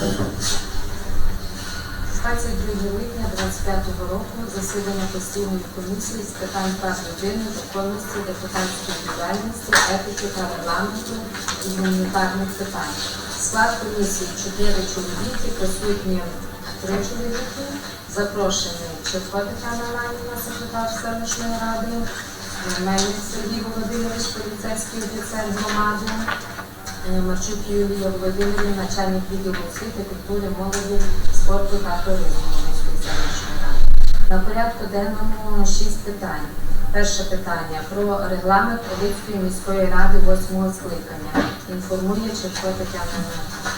22 липня 25 року засідання постійної комісії з питань прав людини, законності, депутатської діяльності, етики та регламенту і гуманітарних питань. Склад комісії 4 чоловіки, присутні 3 чоловіки, запрошений Чепко Тетяна Іванівна, секретар селищної ради, Мельник Сергій Володимирович, поліцейський офіцер громади, Марчук Юлія Володимирівна, начальник відділу освіти, культури, молоді, спорту та туризму Волинської селищної ради. На порядку денному шість питань. Перше питання про регламент Олицької міської ради восьмого скликання. Інформує Чепко Тетяна Іванівна.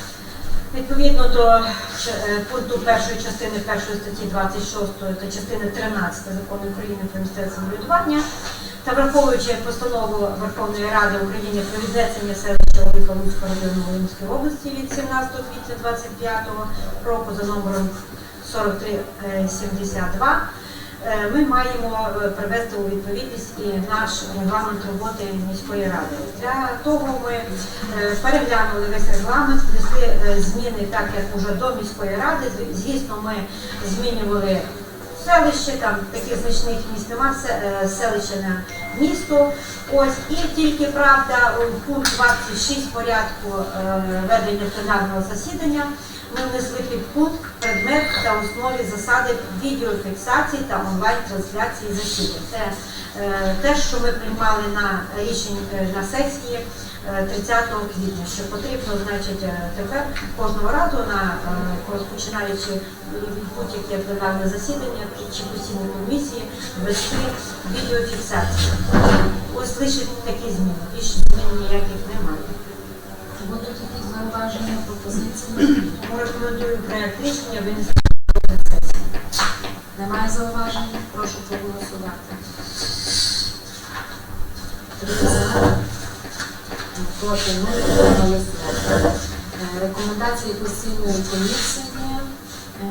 Відповідно до е, пункту першої частини першої статті 26 та частини 13 закону України про місцеве самоврядування та враховуючи постанову Верховної Ради України про віднесення селища Олика Луцького району Волинської області від 17 квітня 25 року за номером 4372, е, ми маємо е, привести у відповідність і наш регламент роботи міської ради. Для того ми е, переглянули весь регламент, внесли зміни, так як уже до міської ради. Звісно, ми змінювали селище, там таких значних міст нема, е, селище на місто. Ось і тільки правда, у пункт 26 порядку е, ведення пленарного засідання ми внесли підпункт предмет та основі засади відеофіксації та онлайн-трансляції засідань. Те, що ми приймали на рішення е, на сесії е, 30 квітня, що потрібно, значить, е, тепер кожного разу на е, розпочинаючи будь-яке пленарне засідання чи постійні комісії вести відеофіксацію. Ось лише такі зміни. Більше змін ніяких немає. Будуть якісь зауваження, пропозиції? Рекомендую проект рішення винести. Немає зауважень? Прошу проголосувати. Три за. Проти нуль. Е, Рекомендації постійної комісії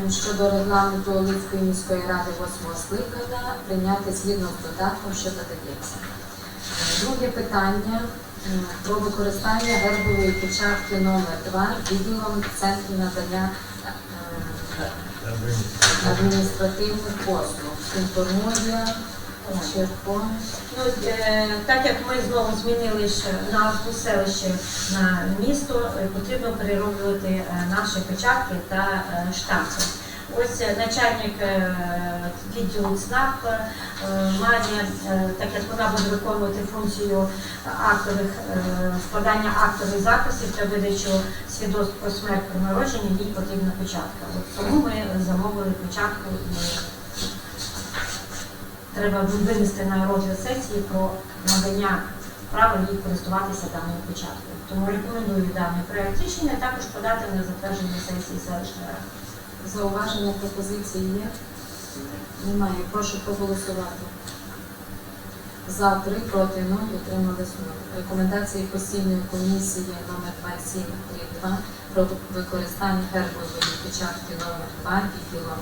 е, щодо регламенту Олицької міської ради восьмого скликання прийняти згідно з додатком, що додається. Друге питання е, про використання гербової печатки номер 2 відділом центру надання е, адміністративних послуг. Інформує Черпо. Ну, е, так як ми знову змінили ще назву селища на місто, е, потрібно перероблювати е, наші печатки та штампи. Ось е, начальник е, відділу ЦНАП е, має, так як вона буде виконувати функцію актових складання актових записів для видачу свідоцтв про смерть при народженні, їй потрібна печатка. От тому ми замовили печатку і треба винести на розгляд сесії про надання права їй користуватися даною печаткою. Тому рекомендую даний проект рішення також подати на затвердження сесії селищної ради. Зауваження пропозиції є? Немає. Прошу проголосувати. За три, проти 0, утримались 0. Рекомендації постійної комісії номер 2732 про використання гербової печатки номер 2 відділом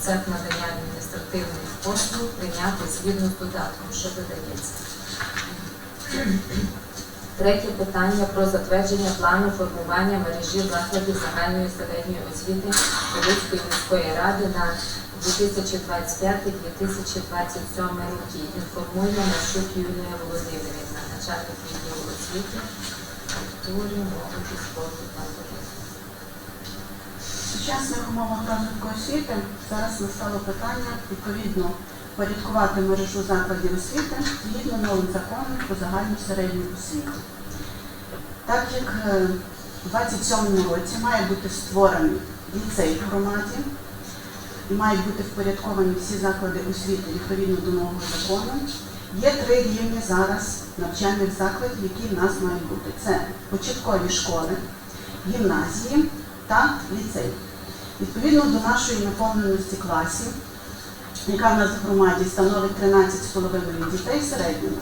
цех надання адміністративних послуг прийняти згідно з додатком, що додається. Третє питання про затвердження плану формування мережі закладів загальної середньої освіти Волинської міської ради на 2025-2027 роки. Інформує Маршук Юлія Володимирівна, начальник відділу освіти, культури, молоді, спорту та сучасних умовах розвитку освіти. Зараз настало питання відповідно порядкувати мережу закладів освіти згідно новим законом про загальну середню освіту. Так як е, в 27 році має бути створений ліцей в громаді, мають бути впорядковані всі заклади освіти відповідно до нового закону. Є три рівні зараз навчальних закладів, які в нас мають бути. Це початкові школи, гімназії та ліцей. Відповідно до нашої наповненості класів, яка в нас в громаді становить 13,5 дітей в середньому,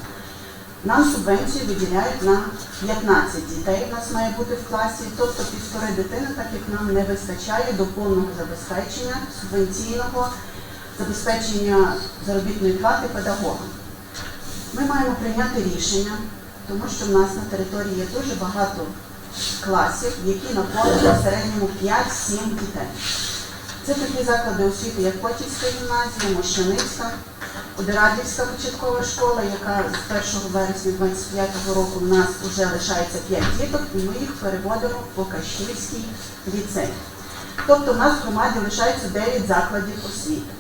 нам субвенцію виділяють на 15 дітей. У нас має бути в класі, тобто півтори дитини, так як нам не вистачає до повного забезпечення субвенційного забезпечення заробітної плати педагогам. Ми маємо прийняти рішення, тому що в нас на території є дуже багато класів, які наповнюють в середньому 5-7 дітей. Це такі заклади освіти, як Котівська гімназія, Мощаницька, Одерадівська початкова школа, яка з 1 вересня 25 року в нас вже лишається 5 діток, і ми їх переводимо в Покашівський ліцей. Тобто в нас в громаді лишається 9 закладів освіти.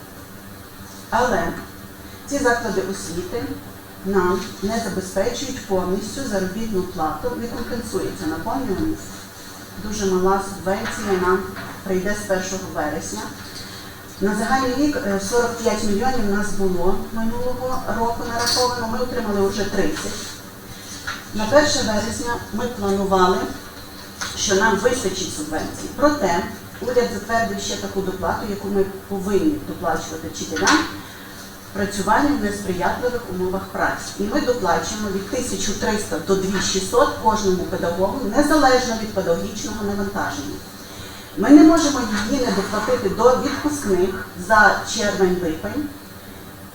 Але ці заклади освіти нам не забезпечують повністю заробітну плату, не компенсується наповнюваність. Дуже мала субвенція нам прийде з 1 вересня. На загальний рік е, 45 мільйонів у нас було минулого року нараховано, ми отримали вже 30. На 1 вересня ми планували, що нам вистачить субвенцій. Проте уряд затвердив ще таку доплату, яку ми повинні доплачувати вчителям працювання в несприятливих умовах праці. І ми доплачуємо від 1300 до 2600 кожному педагогу, незалежно від педагогічного навантаження. Ми не можемо її не доплатити до відпускних за червень-липень,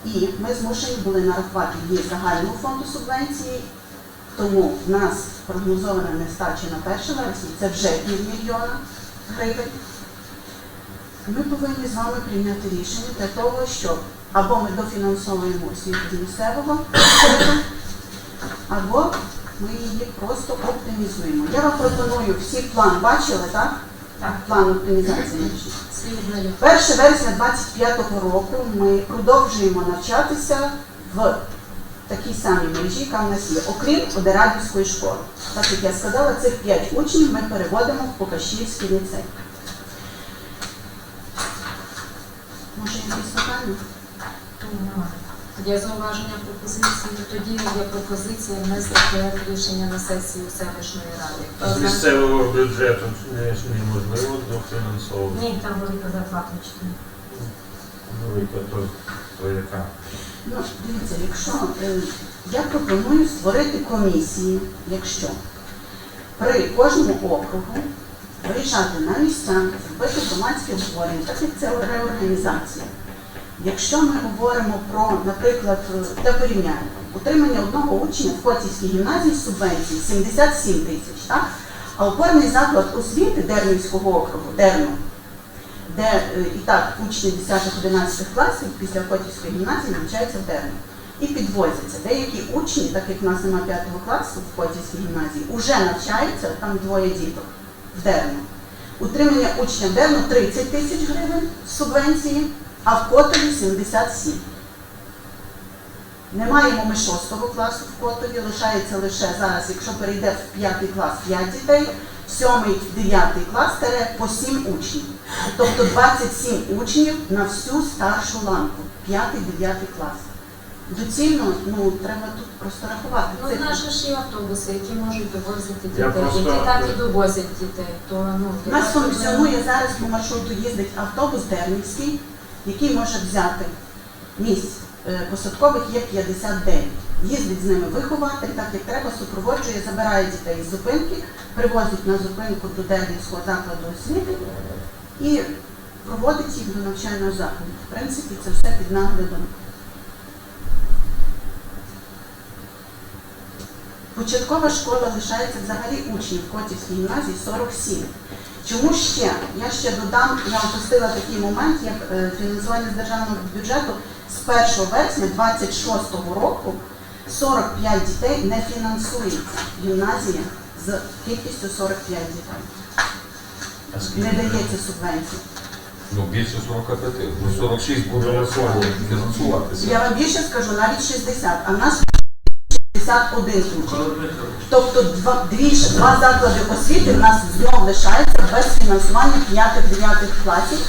і ми змушені були нарахувати її з загального фонду субвенції, тому в нас прогнозована нестача на 1 вересня це вже півмільйона гривень. Ми повинні з вами прийняти рішення для того, щоб або ми дофінансовуємо освіту місцевого або ми її просто оптимізуємо. Я вам пропоную всі план бачили, так? Так. План оптимізації. Слід 1 вересня 25 року ми продовжуємо навчатися в такій самій мережі, яка в нас є, окрім Одерадівської школи. Так як я сказала, цих 5 учнів ми переводимо в Покашівський ліцей. Може, якісь питання? Є зауваження пропозиції. Тоді є пропозиція внести проект рішення на сесію селищної ради. З місцевого бюджету не- неможливо дофінансовувати. Ні, там велика зарплата вчителів. Велика то, то яка. Ну, дивіться, якщо е, я пропоную створити комісії, якщо при кожному округу виїжджати на місця, зробити громадське обговорення, так як це реорганізація. Якщо ми говоримо про, наприклад, е, для порівняння, утримання одного учня в Котівській гімназії субвенції 77 тисяч, так? а опорний заклад освіти Дернівського округу, Дерну, де е, і так учні 10-11 класів після Котівської гімназії навчаються в Дерну. І підвозяться. Деякі учні, так як в нас немає 5 класу в Котівській гімназії, вже навчаються, там двоє діток в Дерну. Утримання учня в Дерну 30 тисяч гривень субвенції, а в Котові 77. Не маємо ми 6 класу в Котові, лишається лише зараз, якщо перейде в 5 клас 5 дітей, 7 9 клас тере по 7 учнів. Тобто 27 учнів на всю старшу ланку, 5-9 клас. Доцільно, ну, треба тут просто рахувати. Ну, цифри. наші ж є автобуси, які можуть довозити Я дітей, просто- які так і довозять дітей. То, ну, У нас функціонує зараз по маршруту їздить автобус Дернівський, який може взяти місць е, посадкових є 59. Їздить з ними вихователь, так як треба, супроводжує, забирає дітей з зупинки, привозить на зупинку до Дернівського закладу освіти і проводить їх до навчального закладу. В принципі, це все під наглядом. Початкова школа лишається взагалі учнів в Котівській гімназії 47. Чому ще? Я ще додам, я опустила такий момент, як е, фінансування з державного бюджету з 1 вересня 26 року 45 дітей не фінансується гімназія з кількістю 45 дітей. Не дається субвенції. Ну, більше 45, ну 46 буде фінансуватися. Я вам більше скажу, навіть 60, а в нас 61 учень. Тобто два, дві, два заклади освіти в нас знов лишаються без фінансування 5-9 класів.